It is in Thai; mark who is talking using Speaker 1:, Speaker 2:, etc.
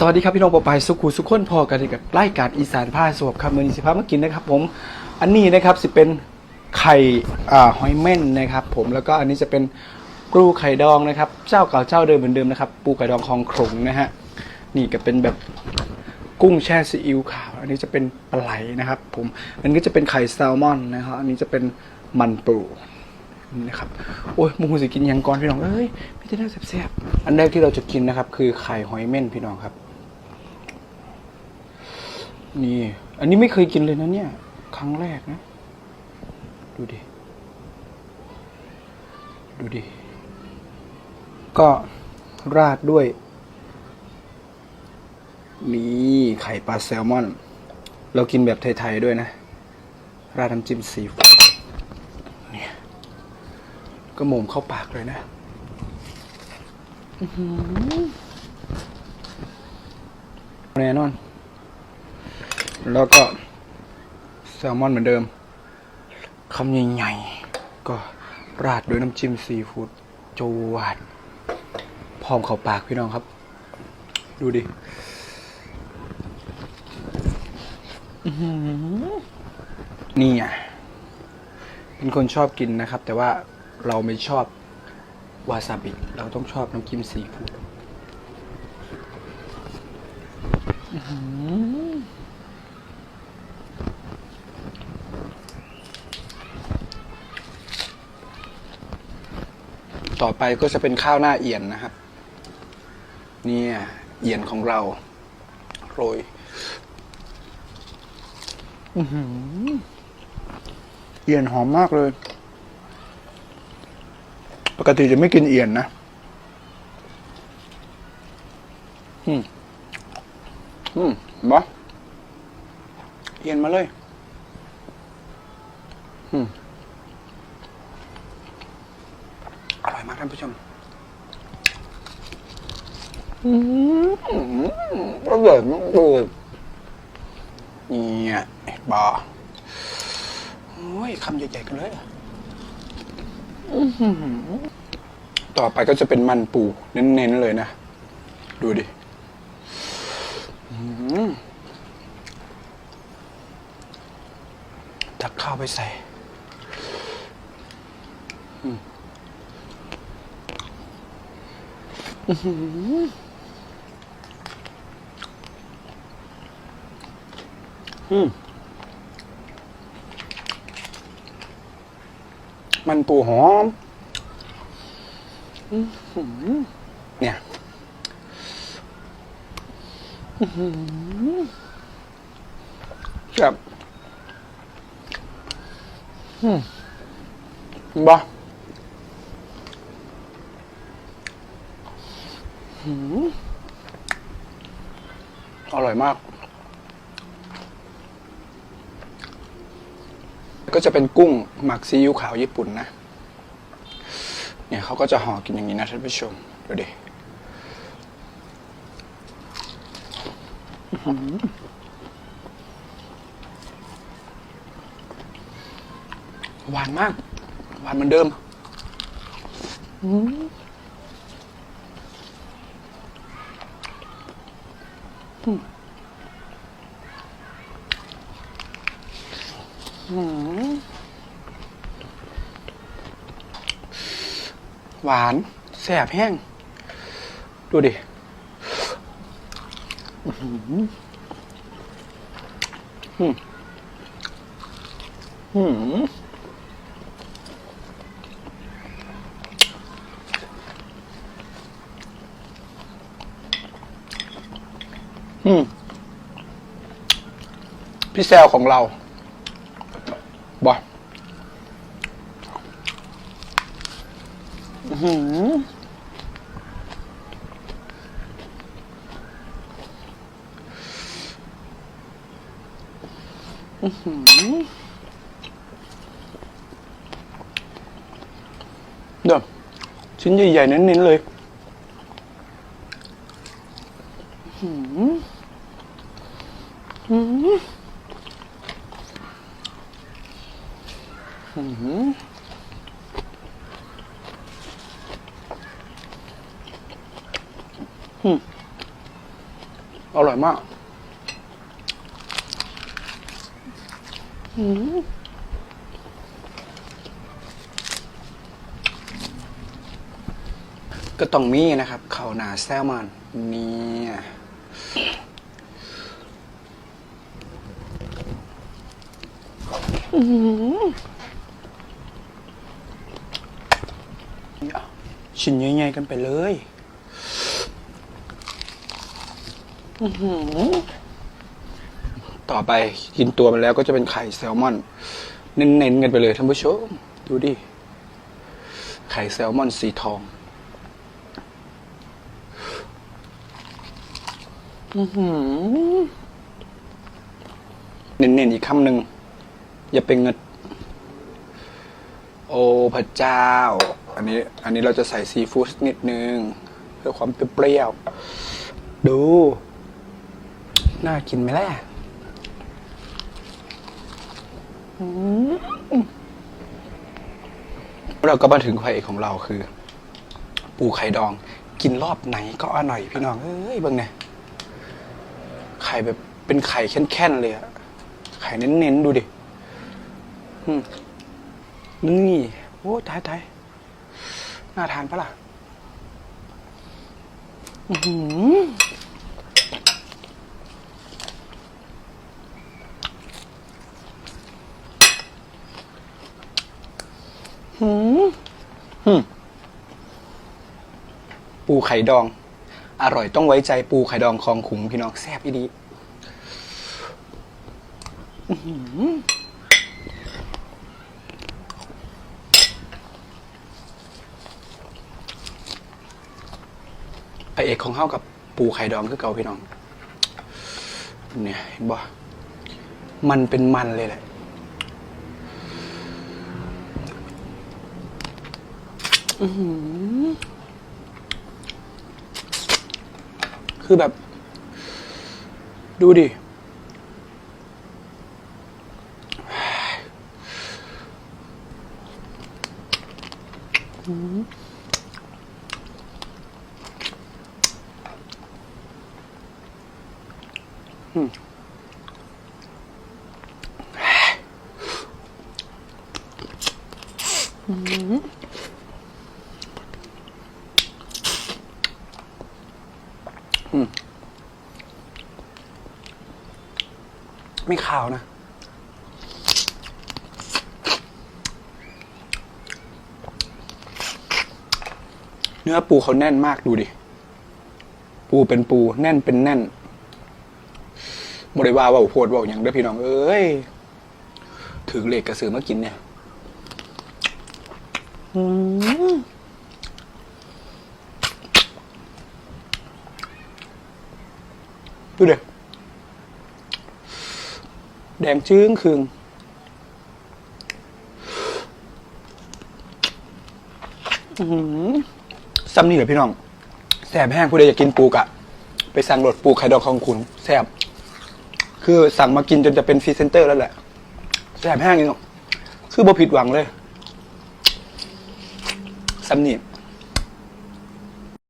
Speaker 1: สวัสดีครับพี่น้องปอปายสุขุสุขคนพอกันกับรายการอีสานผ้าสวบครับมือนี้สิพามากินนะครับ ผม อันนี้นะครับสิเป็นไข่อ่าหอยเม่นนะครับ ผมแล้วก็อันนี้จะเป็นปูไข่ดองนะครับ เจ้าเก่าเจ้าเดิมเหมือนเดิมนะครับปูไข่ดองคลองขลุงนะฮะนี่ก็เป็นแบบกุ้งแช่ซีอิ๊วขาว อันนี้จะเป็นปลาไหลนะครับ ผมอันนี้จะเป็นไข่แซลมอนนะครับอันนี้จะเป็นมันปูนะครับโอ้ยมุงสิกินยังก่อนพี่น้องเอ้ยพี่จะได้แซ่บๆอันแรกที่เราจะกินนะครับ คือไข่หอยเม่นพี่น้องครับ นี่ อันนี้ไม่เคยกินเลยนะเนี่ย ครั้งแรกนะ ดูดิ ดูดิ ก็ราดด้วย นี่ไข่ปลาแซลมอน เรากินแบบไทย ๆ ด้วยนะ ราดน้ำจิ้มซีฟู้ดเนี่ยก็โมมเข้าปากเลยนะแน่นอน แล้วก็แซลมอนเหมือนเดิมคำใหญ่ๆก็ราดด้วยน้ำจิ้มซีฟู้ดจวาดพร้อมเข้าปากพี่น้องครับ ดูดินี่อะเป็นคนชอบกินนะครับ แต่ว่าเราไม่ชอบวาซาบิ เราต้องชอบน้ำจิ้มซีฟู้ดอื้อหือ ต่อไปก็จะเป็นข้าวหน้าเอียนนะครับ เนี่ยเอียนของเรา โรยเอียนหอมมากเลย ปกติจะไม่กินเอียนนะอืมอืมบอเอียนมาเลย อืม อ ร่อยมากท่านผู้ชมอืมอร่อยมากเลยเนี่ยบอโอ้ยคำใหญ่ๆกันเลยอะต่อไปก็จะเป็นมันปูเน้นๆเลยนะ ดูดิอื้อหือตักข้าวไปใส่ อืมอื้อหืออื มมันปูหอม เนี่ยแบบอืมบ้ อร่อยมาก ก็จะเป็นกุ้งหมักซีอิ๊วขาวญี่ปุ่นนะ เนี่ยเขาก็จะห่อกินอย่างนี้นะท่านผู้ชม ดูดิอื้อหือหวานมาก หวานเหมือนเดิม อื้อหืออื้อ หวานแสบแห้ง ดูดิอื้อหืออืมอืมอืมพี่แซวของเรา บอยอื้อหืออื้อหือเดี๋ยวชิ้นใหญ่ๆเน้นๆเลยอื้อหืออื้อหือ อืมอร่อยมาก อืมก็ต้องมีนะครับข้าวหนาแซลมอนเนี่ยอื้อหือ ชิ้นใหญ่ๆกันไปเลยต่อไปกินตัวมันแล้วก็จะเป็นไข่แซลมอน เน้นๆกันไปเลยท่านผู้ชม ดูดิ ไข่แซลมอนสีทองอื้อหือเน้นๆอีกคำหนึ่ง อย่าเป็นเงินโอ้ พระเจ้า อันนี้อันนี้เราจะใส่ซีฟู้ดนิดนึง เพื่อความเปรี้ยวๆดู น่ากินไหมล่ะอืมเราก็มาถึงไฟเอกของเราคือ ปูไข่ดอง กินรอบไหนก็อร่อยพี่น้อง เอ้ยเบิ่งเนี่ยไข่แบบเป็นไข่แค่นๆเลยอะไข่เน้นๆ ดูดิ อืมนี่ โอ้ตายตาย น่าทานปะล่ะอือหือหืมหืมปูไข่ดอง อร่อยต้องไว้ใจปูไข่ดองคลองขุงพี่น้องแซ่บอีดี อื้อหือ ระเอกของเขากับปูไข่ดองคือเก่าพี่น้อง เนี่ยเห็นบ่มันเป็นมันเลยแหละคือแบบ ดูดิ ไม่ขาวนะเนื้อปูเขาแน่นมากดูดิ ปูเป็นปู แน่นเป็นแน่น บริวาว่าโพดว่าอย่างเด้อพี่น้อง เอ้ยถึงเหล็กกระสือมากินเนี่ยดูเด็กแดงจึ้งคืงอื้อหือซ้ำนี่เหรอพี่น้องแสบแห้งผู้ใดอยากกินปูกะ ไปสั่งรถปูไข่ดองของคุณแสบ คือสั่งมากินจนจะเป็นฟรีเซนเตอร์แล้วแหละแสบแห้งจริงๆคือบ่ผิดหวังเลยสำเนี่